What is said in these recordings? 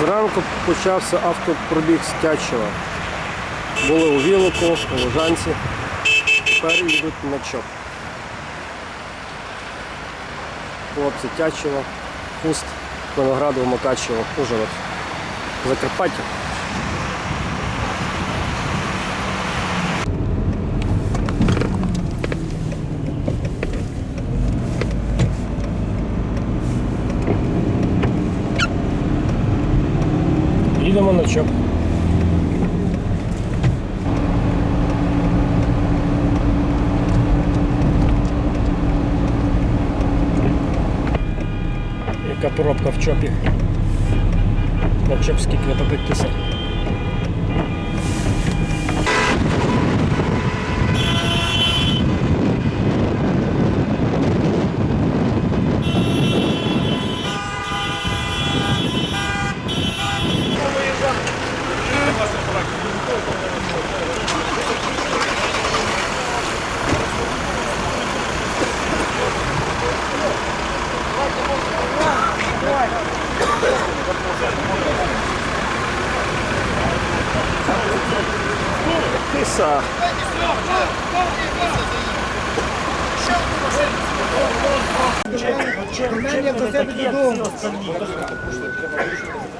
Зранку почався автопробіг з Тячева. Були у Вілоку, у Лужанці. Тепер їдуть на ЧОП. Хлопці Тячева, Хуст, Виноградово, Макачево, Ужгород. Закарпаття. Їдемо на ЧОП. Яка пробка в чопі? На чоп скільки Тиса.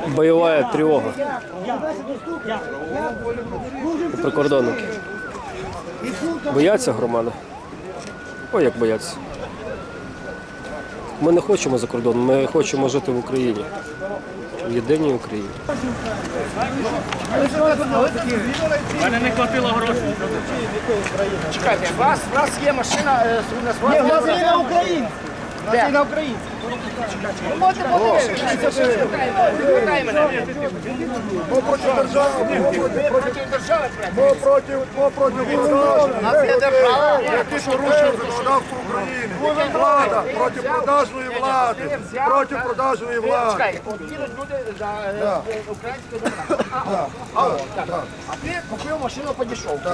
Бойова тривога. Прикордонники. Бояться громади? Ой, як бояться. Ми не хочемо за кордон, ми хочемо жити в Україні. В єдиній Україні. Чекайте, у вас, у вас є машина е, Ні, у нас є на Україні. У нас є на Україні. Ми проти держави, ми проти ми проти, держава. які порушують законодавство України. Влада проти продажної влади, проти продажної влади. А, ти купив машину дешевці.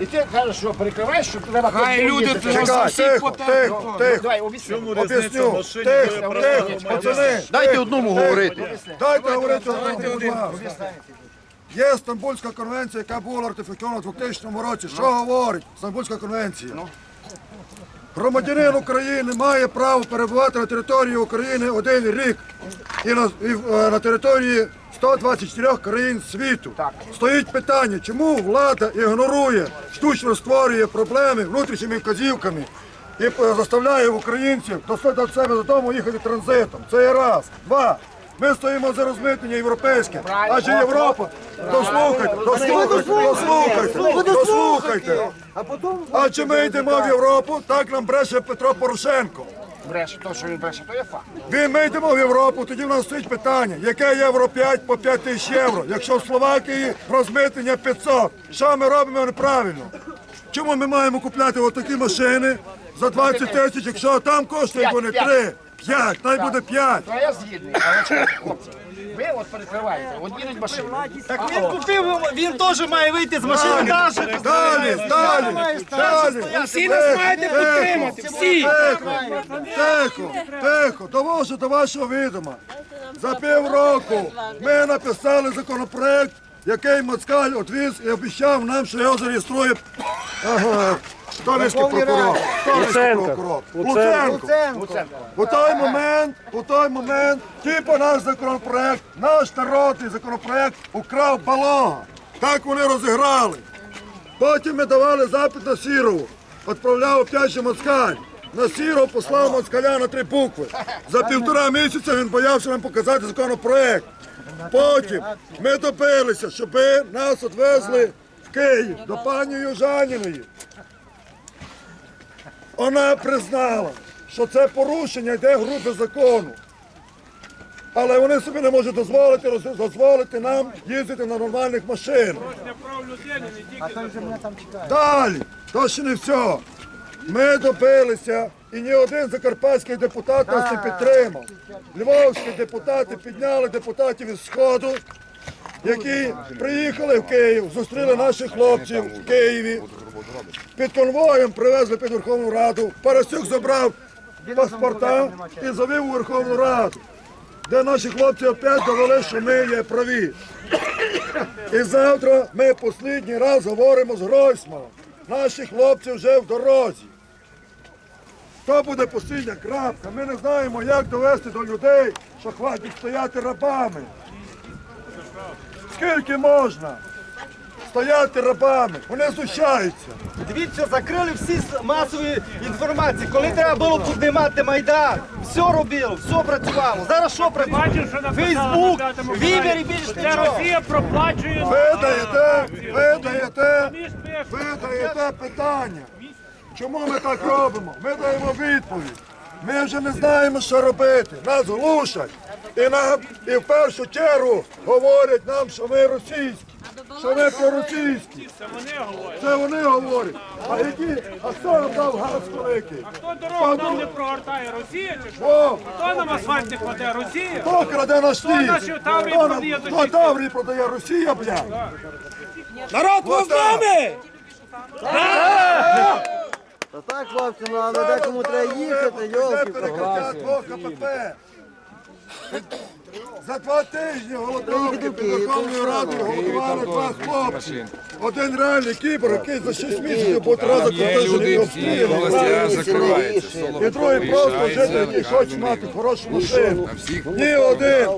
І ти кажеш, що перекриваєш, що треба Хай люди тихо, тихо, тихо. Об'ясню. Пацани. Дайте одному говорити. Дайте говорити одному, будь ласка. Є Стамбульська конвенція, яка була ратифікована у 2000 році. Що говорить Стамбульська конвенція? Громадянин України має право перебувати на території України один рік і на, і, е, на території 124 країн світу. Стоїть питання, чому влада ігнорує, штучно створює проблеми внутрішніми вказівками і е, заставляє українців до, до себе додому їхати транзитом. Це є раз. Два. Ми стоїмо за розмитнення європейське, адже Європа, дослухайте, дослухайте, дослухайте, дослухайте. Адже ми йдемо в Європу, так нам бреше Петро Порошенко. Бреше, то, що він бреше, то є факт. Він ми йдемо в Європу, тоді в нас стоїть питання, яке євро 5 по 5 тисяч євро, якщо в Словакії розмитнення 500. Що ми робимо неправильно? Чому ми маємо купляти отакі машини за 20 тисяч, якщо там коштує вони 3, 5, най буде 5. То я згідний, але чекайте, хлопці. Ви от перекриваєте, от їдуть машини. Так він купив, він теж має вийти з машини далі. Далі, далі, далі. Всі нас маєте підтримати, всі. Тихо, тихо, тихо, довожу до вашого відома. За півроку ми написали законопроект, який Москаль відвіз і обіцяв нам, що його зареєструє ага, Столицький прокурор. Луценко. прокурор. Луценко. Луценко. У той момент, у той момент, типу наш законопроект, наш народний законопроект украв балога. Так вони розіграли. Потім ми давали запит на Сірову. Відправляв опять же Москаль. На Сіров послав Москаля на три букви. За півтора місяця він боявся нам показати законопроект. Потім ми добилися, щоб нас відвезли в Київ до пані Южаніної. Вона признала, що це порушення йде грубе закону. Але вони собі не можуть дозволити дозволити нам їздити на нормальних машинах. Далі, то ще не все. Ми добилися, і ні один закарпатський депутат нас не підтримав. Львовські депутати підняли депутатів із Сходу, які приїхали в Київ, зустріли наших хлопців в Києві. Під конвоєм привезли під Верховну Раду. Парасюк забрав паспорта і завів у Верховну Раду. де наші хлопці опять довели, що ми є праві. І завтра ми останній раз говоримо з Гройсманом. Наші хлопці вже в дорозі. То буде постійна крапка. Ми не знаємо, як довести до людей, що хватить стояти рабами. Скільки можна стояти рабами? Вони знущаються. Дивіться, закрили всі масові інформації. Коли треба було піднімати Майдан, все робило, все працювало. Зараз що працює? Фейсбук, Вібер і більш Це нічого. Росія проплачує. Ви даєте, ви даєте, Самі ж пишуть. ви даєте питання. Чому ми так робимо? Ми даємо відповідь. Ми вже не знаємо, що робити. Нас глушать. І нам, і в першу чергу говорять нам, що ми російські, що ми проросійські. Це вони говорять. Це вони говорять. А які, а хто нам дав газ великий? Хто дорогу нам не прогортає? Росія чи що? О, Хто нам асфальт не кладе? Росія? хто краде наш ліс? наші Таврії Хто нам- продає Хто дощі? Таврії продає Росія, блядь? Народ, ви з нами! Та так, хлопці, ну але декому треба їхати, йолки. перекриття двох КПП. За два тижні голодовки під Верховною Радою голодували два хлопці. Один реальний кібер, який за 6 місяців був три обстріляний. закривається. І другий просто житель, який хоче мати хорошу машину. Ні один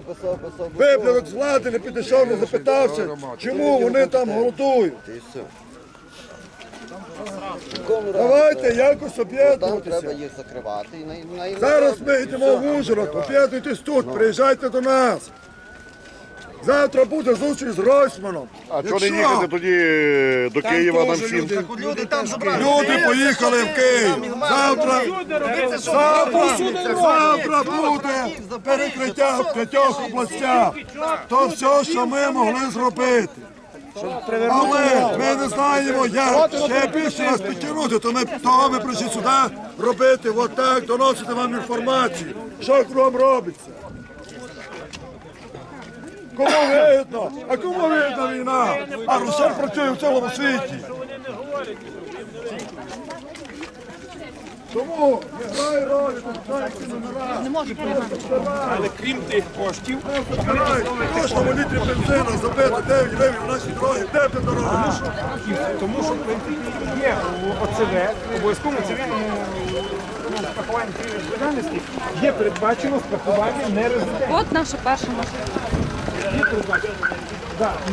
виблядок з влади не підійшов, не запитався, чому вони там голодують. Давайте якось Там об'єднуватися. треба їх закривати. І на, на, Зараз ми йдемо в Ужгород, об'єднуйтесь тут, приїжджайте до нас. Завтра буде зустріч з Ройсманом. А чого не їхати тоді до Києва нам всім? люди там забрали. Люди поїхали в Київ. Завтра, завтра, завтра буде перекриття в п'ятьох областях. То все, що ми могли зробити. Але ми не знаємо, як ще більше вас підтягнути, то ми того ми прийшли сюди робити отак, доносити вам інформацію, що кругом робиться. Кому видно? А кому видно війна? А Русер працює в цілому світі. Тому не знаю ролі, не можу Але крім тих коштів, В кожному літрі бензину забити 9 гривень в нашій дороги, де ти дорога? Тому що в принципі є у ОЦВ, обов'язково цивільному ну, страхуванні цивільної відповідальності є передбачено страхування нерезидентів. От наша перша машина. Є передбачено. Да.